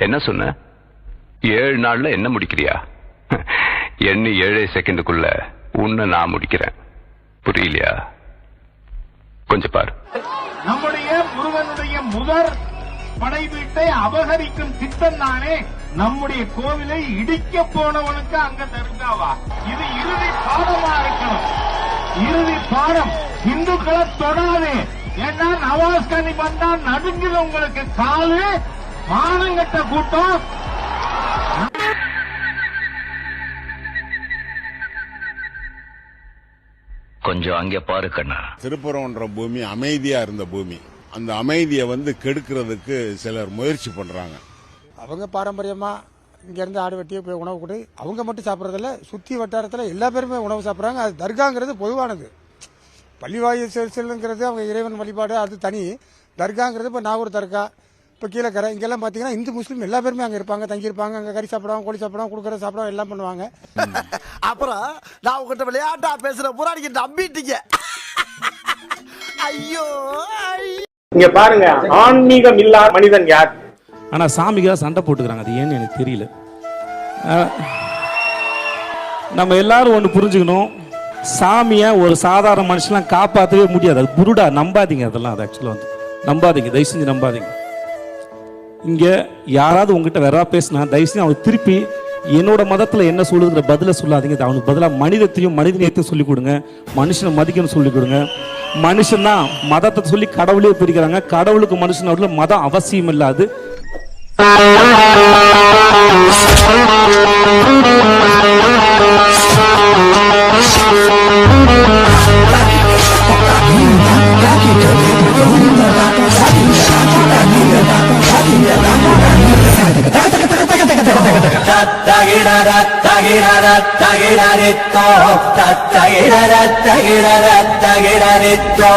என்ன சொன்ன? ஏழு நாள்ல என்ன முடிக்கிறியா? எண்ணி ஏழே செகண்டுக்குள்ள உன்னை நான் முடிக்கிறேன். புரியலையா? கொஞ்சம் பாரு. நம்முடைய முருகனுடைய முதற் படை வீட்டை அபகரிக்கும் திட்டம் தானே நம்முடைய கோவிலை இடிக்க போனவனுக்கு அங்க தருகாவா இது இறுதி பாடமா இருக்கணும். இறுதி பாடம். இந்துக்களை தொடாது. ஏன்னா நவாஸ் கனி வந்தா நடுங்குது உங்களுக்கு காலு. மானங்கட்ட கூட்டம். கொஞ்சம் அங்கே பாரு கண்ணா. திருப்புறம்ன்ற பூமி அமைதியா இருந்த பூமி. அந்த அமைதியை வந்து கெடுக்கிறதுக்கு சிலர் முயற்சி பண்றாங்க. அவங்க பாரம்பரியமா இங்க இருந்து ஆடு வெட்டியே போய் உணவு கொடு. அவங்க மட்டும் சாப்பிட்றதில்ல சுத்தி வட்டாரத்துல எல்லா பேருமே உணவு சாப்பிட்றாங்க. அது தர்காங்கிறது பொதுவானது. பள்ளிவாயு செல்லுங்கிறது அவங்க இறைவன் வழிபாடு அது தனி. தர்காங்கிறது இப்போ நாகூர் தர்கா. இப்போ கீழக்கரை இங்கெல்லாம் பார்த்தீங்கன்னா இந்து முஸ்லீம் எல்லா பேருமே அங்கே இருப்பாங்க. தங்கியிருப்பாங்க. அங்கே கறி சாப்பிடுவாங்க கோழி சாப்பிடுவாங்க கொடுக்குற சாப்பிடுவாங்க எல்லாம் பண்ணுவாங்க. அப்புறம் நான் உங்ககிட்ட விளையாட்டா பேசுற பூரா நீங்க நம்பிட்டீங்க. ஐயோ. இங்க பாருங்க ஆன்மீகம் இல்லா மனிதன் யார்? ஆனால் சாமிக்காக சண்டை போட்டுக்கிறாங்க. அது ஏன்னு எனக்கு தெரியல. நம்ம எல்லாரும் ஒன்று புரிஞ்சுக்கணும். சாமியை ஒரு சாதாரண மனுஷன்லாம் காப்பாற்றவே முடியாது. அது புருடா நம்பாதீங்க. அதெல்லாம் அது ஆக்சுவலாக வந்து. நம்பாதீங்க. தயவு செஞ்சு நம்பாதீங்க. இங்கே யாராவது உங்ககிட்ட வேற பேசினா தயவுசெய்து அவனுக்கு திருப்பி என்னோட மதத்தில் என்ன சொல்லுங்கிற பதிலை சொல்லாதீங்க. அவனுக்கு பதிலாக மனிதத்தையும் மனிதநேயத்தையும் சொல்லிக் கொடுங்க. மனுஷனை மதிக்கணும்னு சொல்லிக் கொடுங்க. மனுஷன் தான் மதத்தை சொல்லி கடவுளே பிரிக்கிறாங்க. கடவுளுக்கு மனுஷன் மதம் அவசியம் இல்லாது. തകിടര തകിടര തകിടരിത്തോ. തകിടര തകിടര തകിടരിത്തോ.